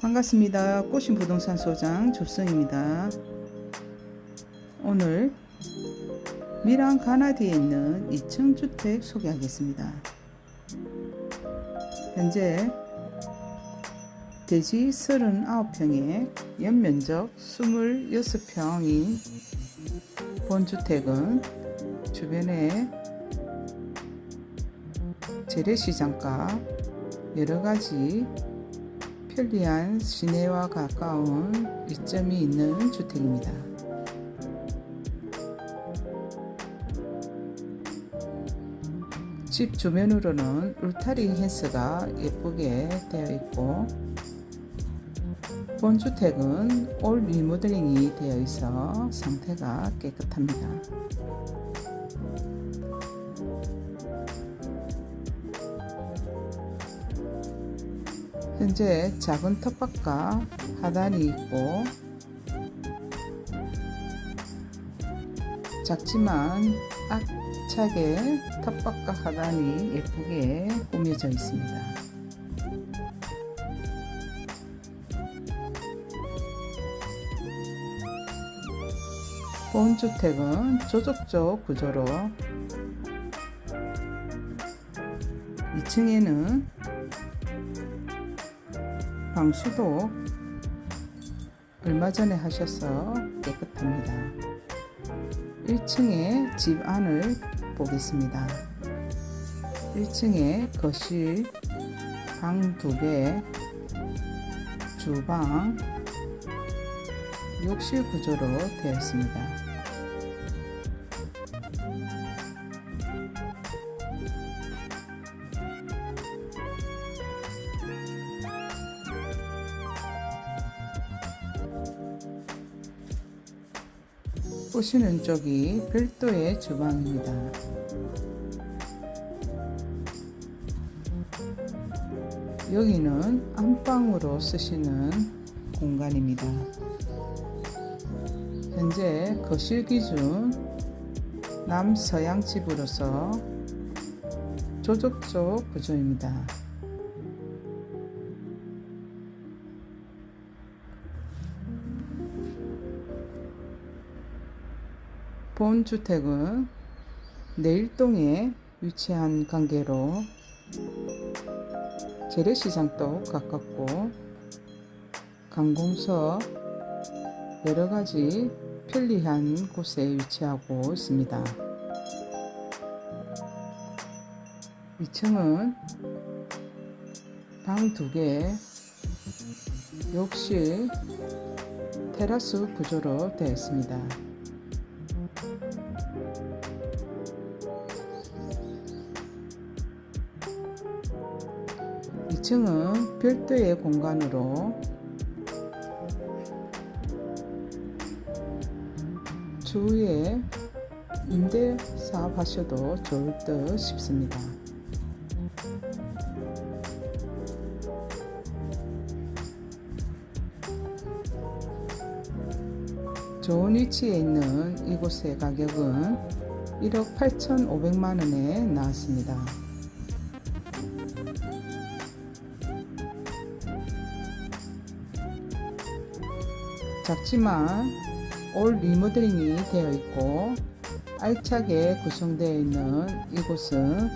반갑습니다. 꽃인 부동산 소장 조성입니다. 오늘 미랑 가나디에 있는 2층 주택 소개하겠습니다. 현재 대지 39평에 연면적 26평인 본주택은 주변에 재래시장가 여러가지 편리한 시내와 가까운 이점이 있는 주택입니다. 집 주변으로는 울타리 펜스가 예쁘게 되어 있고 본주택은 올 리모델링이 되어 있어 상태가 깨끗합니다. 현재 작은 텃밭과 하단이 있고 작지만 악차게 텃밭과 하단이 예쁘게 꾸며져 있습니다. 본주택은 조족적 구조로 2층에는 방수도 얼마 전에 하셔서 깨끗합니다. 1층에 집 안을 보겠습니다. 1층에 거실, 방 2개, 주방, 욕실 구조로 되어 있습니다. 보시는 쪽이 별도의 주방입니다. 여기는 안방으로 쓰시는 공간입니다. 현재 거실 기준 남서양 집으로서 조족적 구조입니다. 본 주택은 내일동에 위치한 관계로 재래시장도 가깝고 관공서 여러 가지 편리한 곳에 위치하고 있습니다. 2층은 방 2개, 욕실, 테라스 구조로 되어 있습니다. 2층은 별도의 공간으로 주위에 임대 사업하셔도 좋을 듯 싶습니다. 좋은 위치에 있는 이곳의 가격은 1억 8,500만 원에 나왔습니다. 작지만 올 리모델링이 되어 있고 알차게 구성되어 있는 이곳은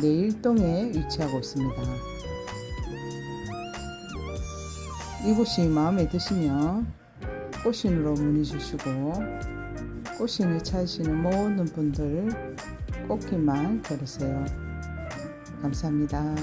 내일동에 위치하고 있습니다. 이곳이 마음에 드시면 꽃신으로 문의 주시고 꽃신을 찾으시는 모든 분들 꽃길만 걸으세요. 감사합니다.